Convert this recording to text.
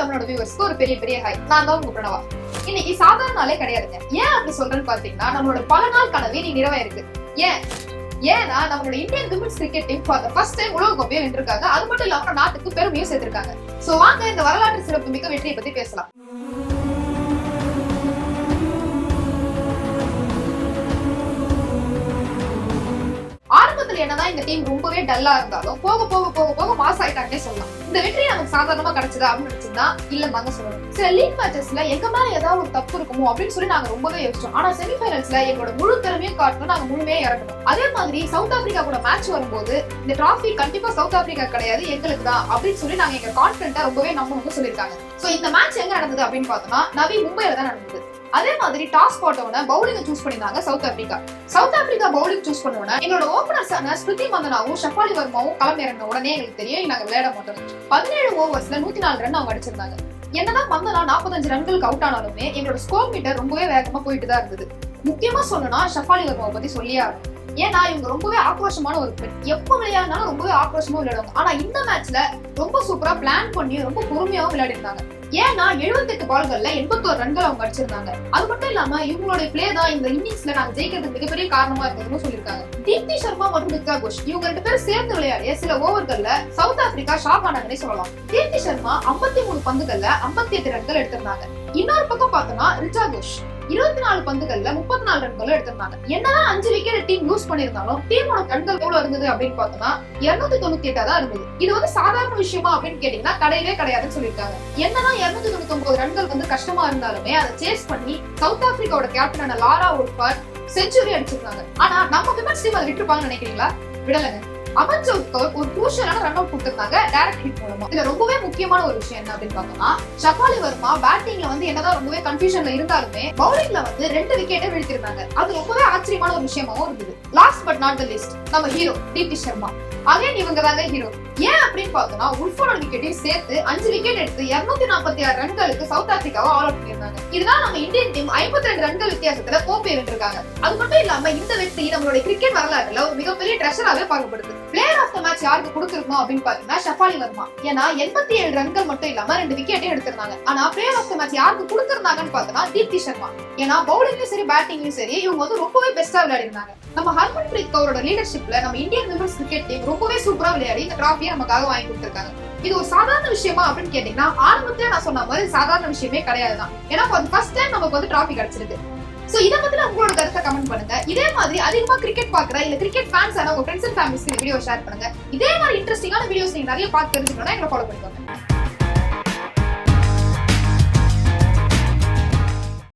தமிழோட வியூவர்ஸ்க்கு ஒரு பெரிய பெரிய ஹை நான் தான் உங்க பிரணவா. இன்னைக்கு சாதாரண நாளே கிடையாதுங்க ஏன் அப்படி சொல்றேன்னு பாத்தீங்கன்னா நம்மளோட பல நாள் கனவே நீ நிறைவேறிருக்கு. ஏன்? ஏன்னா நம்மளோட Indian women's cricket team for first time உலக கோப்பையை வென்றிருக்காங்க. அது மட்டும் இல்லாம நாட்டுக்கு பெருமையும் சேர்த்திருக்காங்க. சோ வாங்க இந்த வரலாற்று சிறப்பு மிக்க வெற்றியை பத்தி பேசலாம். ஆரம்பத்துல என்னதான் இந்த டீம் ரொம்பவே டல்லா இருந்தாலும் போக போக போக போக மாஸ் ஆயிட்டாங்கன்னே சொல்லலாம். இந்த வெற்றி நமக்கு சாதாரணமா கிடைச்சதா அப்படின்னு நினைச்சிருந்தா இல்ல தாங்க சொல்லணும். சில லீக் மேட்சஸ்ல எங்க மேல ஏதாவது ஒரு தப்பு இருக்குமோ அப்படின்னு சொல்லி நாங்க ரொம்பவே யோசிச்சோம். ஆனா செமிஃபைனல்ஸ்ல எங்களோட முழு திறமையும் காட்டணும் நாங்க முழுமையா இறக்கணும் அதே மாதிரி சவுத் ஆப்பிரிக்கா கூட மேட்ச் வரும்போது இந்த டிராஃபி கண்டிப்பா சவுத் ஆப்பிரிக்கா கிடையாது எங்களுக்கு தான் அப்படின்னு சொல்லி நாங்க எங்க கான்பிடண்டா ரொம்பவே நம்பணும்னு சொல்லியிருக்காங்க. சோ இந்த மேட்ச் எங்க நடந்தது அப்படின்னு பார்த்தோம்னா நவி மும்பையில தான் நடந்தது. அதே மாதிரி டாஸ் போட்டவன பவுலிங் சூஸ் பண்ணிருந்தாங்க south Africa south Africa bowling choose பண்ணவன எங்களோட ஓபனர்ஸான ஸ்மிருதி மந்தனாவும் ஷஃபாலி வர்மாவும் களமிறங்கின உடனே எங்களுக்கு தெரியும் நாங்க விளையாட மாட்டோம். பதினேழு ஓவர்ஸ்ல நூத்தி நாலு ரன் அவங்க அடிச்சிருந்தாங்க. என்னதான் மந்தனா நாற்பத்தஞ்சு ரன்களுக்கு அவுட் ஆனாலுமே எங்களோட ஸ்கோர் மீட்டர் ரொம்பவே வேகமா போயிட்டு தான் இருந்தது. முக்கியமா சொல்லணும்னா ஷஃபாலி வர்மாவை பத்தி சொல்லியே ஏன்னா இவங்க ரொம்பவே ஆக்ரோஷமான ஒரு பெண் எப்ப விளையாடினாலும் ரொம்பவே ஆக்ரோஷமா விளையாடுவாங்க. ஆனா இந்த மேட்ச்ல ரொம்ப சூப்பரா பிளான் பண்ணி ரொம்ப பொறுமையாவும் விளையாடி இருந்தாங்க ஏன்னா 78 பால்கள்ல எண்பத்தோரு ரன்கள் அவங்க அடிச்சிருந்தாங்க. அது மட்டும் இல்லாம இவங்களுடைய பிளே தான் இந்த இன்னிங்ஸ்ல நாங்க ஜெயிக்கிறது மிகப்பெரிய காரணமா இருந்ததுன்னு சொல்லியிருக்காங்க. தீப்தி சர்மா மற்றும் மித்ரா கோஷ் இவங்க ரெண்டு பேரும் சேர்ந்து விளையாடிய சில ஓவர்கள்ல சவுத் ஆப்பிரிக்கா ஷாக் ஆனாங்கன்னே சொல்லலாம். தீப்தி சர்மா 53 மூணு பந்துகள்ல 58 எட்டு ரன்கள் எடுத்திருந்தாங்க. இன்னொரு பக்கம் பார்த்தோம்னா ரிச்சா கோஷ் இருபத்தி நாலு பந்துகள்ல முப்பத்தி நாலு ரன்களும் எடுத்திருந்தாங்க. என்னதான் அஞ்சு விக்கெட் டீம் யூஸ் பண்ணிருந்தாலும் டீமோட ரன்கள் எவ்வளவு இருந்தது அப்படின்னு பார்த்தோம்னா இருநூத்தி தொண்ணூத்தி எட்டா தான் இருந்தது. இது வந்து சாதாரண விஷயமா அப்படின்னு கேட்டீங்கன்னா கிடையவே கிடையாதுன்னு சொல்லியிருக்காங்க. என்னதான் இருநூத்தி தொண்ணூத்தி ஒன்பது ரன்கள் வந்து கஷ்டமா இருந்தாலுமே அதை சேஸ் பண்ணி சவுத் ஆப்பிரிக்காவோட கேப்டனான லாரா உட்பர் செஞ்சுரி அடிச்சிருக்காங்க. ஆனா நம்ம விமன்ஸ் டீம் அதை விட்டுருப்பாங்கன்னு நினைக்கிறீங்களா? விடலங்க. அமன் ஜோத்கர் ஒரு குரூஷியலான ரன் அவுட் கொடுத்திருந்தாங்க டைரக்ட் ஹிட் மூலமா. இதுல ரொம்பவே முக்கியமான ஒரு விஷயம் என்ன அப்படின்னு பார்த்தோம்னா ஷபாலி வர்மா பேட்டிங்ல வந்து என்னதான் ரொம்பவே கன்ஃபியூஷன்ல இருந்தாலுமே பவுலிங்ல வந்து ரெண்டு விக்கெட்டை வீழ்த்திருந்தாங்க. அது ரொம்பவே ஆச்சரியமான ஒரு விஷயமாவும் இருந்தது. Last but not the least நம்ம ஹீரோ தீப்தி சர்மா அகைன் இவங்க தாங்க ஹீரோ ஏன் அப்படின்னு பார்த்தோம்னா உல்ஃபோட விக்கெட்டையும் சேர்த்து அஞ்சு விக்கெட் எடுத்து இருநூத்தி நாற்பத்தி ஆறு ரன்களுக்கு சவுத் ஆப்பிரிக்காவை ஆல் அவுட் பண்ணியிருந்தாங்க. இதுதான் நம்ம இந்தியன் டீம் ஐம்பத்தி ரெண்டு ரன்கள் வித்தியாசத்துல கோப்பை வென்றிருக்காங்க. அது மட்டும் இல்லாம இந்த வெற்றி நம்மளுடைய கிரிக்கெட் வரலாறுல ஒரு மிகப்பெரிய ட்ரெஷராகவே பார்க்கப்படுது. பிளேயர் ஆஃப் த மேட்ச் யாருக்கு கொடுத்துருக்கோம் அப்படின்னு பாத்தீங்கன்னா ஷஃபாலி வர்மா. ஏன்னா எண்பத்தி ஏழு ரன்கள் மட்டும் இல்லாம ரெண்டு விக்கெட்டையும் எடுத்திருந்தாங்க. ஆனா பிளேயர் ஆஃப் த மேட்ச் யாருக்கு கொடுத்திருந்தாங்கன்னு பார்த்தோம்னா தீப்தி சர்மா. ஏன்னா பவுலிங்லயும் சரி பேட்டிங்லயும் சரி இவங்க வந்து ரொம்பவே பெஸ்டா விளையாடி இருந்தாங்க நம்ம ஹர்மன் பிரீத் கவரோட லீடர்ஷிப்ல நம்ம இந்தியன் விமன்ஸ் கிரிக்கெட் டீம் ரொம்பவே சூப்பரா விளையாடி இந்த டிராஃபியை நமக்காக வாங்கி கொடுத்துருக்காங்க. இது ஒரு சாதாரண விஷயமா அப்படின்னு கேட்டீங்கன்னா ஆரம்பத்துல நான் சொன்ன மாதிரி சாதாரண விஷயமே கிடையாதுதான். ஏன்னா ஃபர்ஸ்ட் டைம் நமக்கு வந்து டிராஃபி கிடைச்சிருக்கு. சோ இத பத்தின உங்களோட கருத்தை கமெண்ட் பண்ணுங்க. இதே மாதிரி அதிகமா கிரிக்கெட் பாக்குற இல்ல கிரிக்கெட் ஃபேன்ஸ் ஆன உங்க ஃப்ரெண்ட்ஸ் அண்ட் ஃபேமிலிஸ்க்கு இந்த வீடியோ ஷேர் பண்ணுங்க. இதே மாதிரி இன்ட்ரெஸ்டிங்கான வீடியோஸ் நீங்க நிறைய பார்த்து தெரிஞ்சுக்கணும்னா எங்களை ஃபாலோ பண்ணிக்கோங்க.